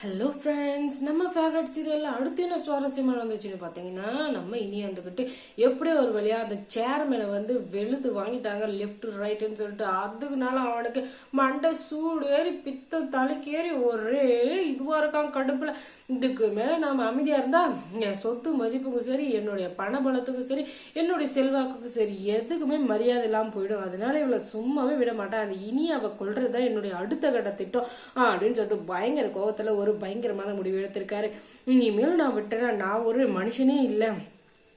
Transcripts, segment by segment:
Hello friends நம்ம favourite சீரியலில் அடுத்து என்ன சுவாரஸ்யமாக நடந்துச்சுன்னு பார்த்தீங்கன்னா நம்ம இனி வந்துக்கிட்டு எப்படி ஒரு வழியாக அந்த சேர் மேலே வந்து வெளுத்து வாங்கிட்டாங்க லெஃப்ட் ரைட்டுன்னு சொல்லிட்டு. அதுக்குனால அவனுக்கு மண்டை சூடு ஏறி பித்தம் தலைக்கேறி ஒரே இதுவாக இருக்கான் கடுப்பில். இதுக்கு மேலே நாம் அமைதியாக இருந்தால் என் சொத்து மதிப்புக்கும் சரி என்னுடைய பண பலத்துக்கும் சரி என்னுடைய செல்வாக்குக்கும் சரி எதுக்குமே மரியாதை இல்லாமல் போயிடும். அதனால இவளை சும்மாவே விட மாட்டேன் அந்த இனி அவள் கொள்றது தான் என்னுடைய அடுத்த கட்ட திட்டம் ஆ, அப்படின்னு சொல்லிட்டு பயங்கர கோவத்தில் ஒரு பயங்கரமான முடிவு எடுத்திருக்காரு. இனிமேல் நான் விட்டேன்னா நான் ஒரு மனுஷனே இல்லை.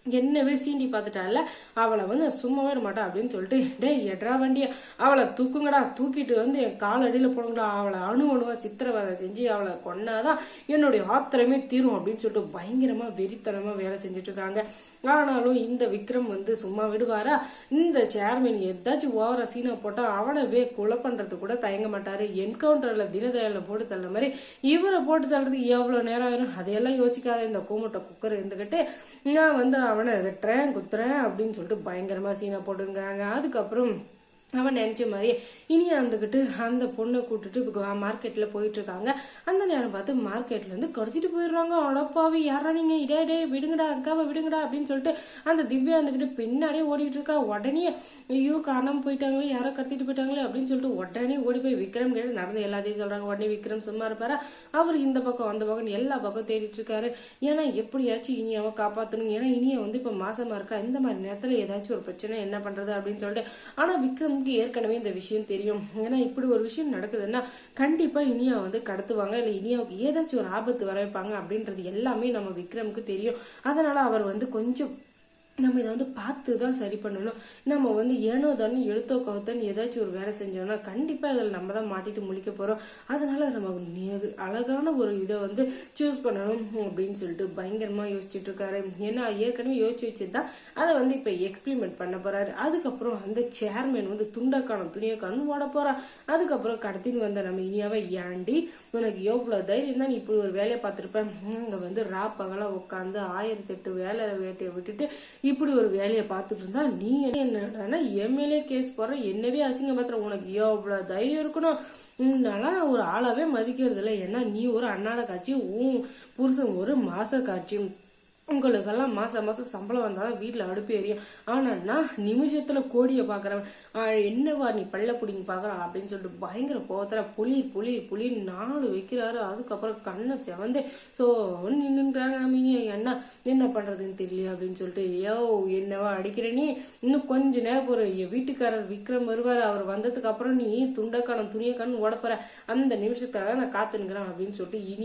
என்னவே சீண்டி பார்த்துட்டால அவளை வந்து சும்மாவே விட மாட்டா அப்படின்னு சொல்லிட்டு டேய் எட்ரா வண்டியா. அவளை தூக்குங்கடா. தூக்கிட்டு வந்து என் கால் அடியில் போடுங்கடா. அவளை அணு அணுவா சித்திரவதை செஞ்சு அவளை கொன்னாதான் என்னுடைய ஆத்திரமே தீரும் அப்படின்னு சொல்லிட்டு பயங்கரமா வெறித்தனமா வேலை செஞ்சுட்டு இருக்காங்க. ஆனாலும் இந்த விக்ரம் வந்து சும்மா விடுவாரா? இந்த சேர்மன் ஏதாச்சும் ஓவரா சீனா போட்டா அவனவே கொலை பண்றது கூட தயங்க மாட்டாரு. என்கவுண்டர்ல தினதயாள போட்டு தள்ள மாதிரி இவரை போட்டு தள்ளுறதுக்கு எவ்வளவு நேரம் ஆயிரும்? அதையெல்லாம் யோசிக்காத இந்த கூமட்ட குக்கர் இருந்துகிட்டு நான் வந்து அவனை வெட்டுறேன் குத்துறேன் அப்படின்னு சொல்லிட்டு பயங்கரமா சீனா போட்டுங்கிறாங்க. அதுக்கப்புறம் அவன் நினச்ச மாதிரியே இனியா இருந்துக்கிட்டு அந்த பொண்ணை கூட்டுட்டு இப்போ மார்க்கெட்டில் போயிட்டுருக்காங்க. அந்த நேரம் பார்த்து மார்க்கெட்டில் வந்து கடத்திட்டு போயிடுறாங்க. அடப்பாவி யாரா நீங்கள் இடே டே விடுங்கடா அக்காவை விடுங்கடா அப்படின்னு சொல்லிட்டு அந்த திவ்யா இருந்துக்கிட்டு பின்னாடியே ஓடிட்டு இருக்கா உடனே ஐயோ காணாமல் போயிட்டாங்களே யாரோ கடத்திட்டு போயிட்டாங்களே அப்படின்னு சொல்லிட்டு உடனே ஓடி போய் விக்ரம் கேட்டு நடந்த எல்லாத்தையும் சொல்கிறாங்க உடனே விக்ரம் சும்மா இருப்பாரா? அவர் இந்த பக்கம் அந்த பக்கம் எல்லா பக்கம் தேடிட்டு இருக்காரு. ஏன்னா எப்படியாச்சும் இனி அவன் காப்பாற்றணும் ஏன்னா இனிய வந்து இப்போ மாசமாக இருக்கா. இந்த மாதிரி நேரத்தில் ஏதாச்சும் ஒரு பிரச்சனை என்ன பண்ணுறது அப்படின்னு சொல்லிட்டு. ஆனால் விக்ரம் விக்ரம்க்கு ஏற்கனவே இந்த விஷயம் தெரியும். ஏன்னா இப்படி ஒரு விஷயம் நடக்குதுன்னா கண்டிப்பா இனியா வந்து கடத்துவாங்க. இல்லை இனியாவுக்கு ஏதாச்சும் ஒரு ஆபத்து வர வைப்பாங்க அப்படின்றது எல்லாமே நம்ம விக்ரமுக்கு தெரியும். அதனால அவர் வந்து கொஞ்சம் நம்ம இதை வந்து பார்த்து தான் சரி பண்ணணும். நம்ம வந்து ஏனோ தானே எழுத்தோ கவுத்தன்னு ஏதாச்சும் ஒரு வேலை செஞ்சோம்னா கண்டிப்பாக இதில் நம்ம தான் மாட்டிட்டு முழிக்க போகிறோம் அதனால நம்ம அழகான ஒரு இதை வந்து சூஸ் பண்ணணும் அப்படின்னு சொல்லிட்டு பயங்கரமாக யோசிச்சுட்டு இருக்காரு. ஏன்னா ஏற்கனவே யோசிச்சு வச்சுதான் அதை வந்து இப்போ எக்ஸ்பிளிமெண்ட் பண்ண போகிறாரு அதுக்கப்புறம் அந்த சேர்மேன் வந்து துண்டக்கான துணியை கண்ணு ஓட போறான். அதுக்கப்புறம் கடத்தின்னு வந்த நம்ம இனியாவை ஏண்டி உனக்கு எவ்வளோ தைரியம் தான் நீ இப்படி ஒரு வேலையை பார்த்துருப்பேன் அங்கே வந்து ரா பகலாக உட்காந்து ஆயிரத்தி எட்டு வேலை வேட்டையை விட்டுட்டு இப்படி ஒரு வேலையை பார்த்துட்டு இருந்தா நீ என்னன்னா எம்எல்ஏ கேஸ் போற என்னவே அசிங்கம் உனக்கு எவ்வளோ தைரியம் இருக்கணும். உன்னால நான் ஒரு ஆளாவே மதிக்கிறது இல்லை ஏன்னா நீ ஒரு அன்னாட காட்சி உன் புருஷன் ஒரு மாச காட்சி. உங்களுக்கெல்லாம் மாசம் மாசம் சம்பளம் வந்தாதான் வீட்டில் அடுப்பு எரியும். ஆனா நான் நிமிஷத்துல கோடியை பார்க்குறவன் என்னவா நீ பள்ள பிடிங்க பார்க்குறான் அப்படின்னு சொல்லிட்டு பயங்கர கோவத்துல புளி புளி புளி நாலு வைக்கிறாரு. அதுக்கப்புறம் கண்ணை செவந்து ஸோ நின்றுறாங்க நம்ம என்ன என்ன பண்றதுன்னு தெரியல அப்படின்னு சொல்லிட்டு யோ என்னவா அடிக்கிற நீ? இன்னும் கொஞ்ச நேரம் ஒரு என் வீட்டுக்காரர் விக்ரம் வருவார். அவர் வந்ததுக்கு அப்புறம் நீ துண்டக்கான துணியக்கான உடப்புற அந்த நிமிஷத்தை நான் காத்துனுக்கிறேன் அப்படின்னு சொல்லிட்டு இனி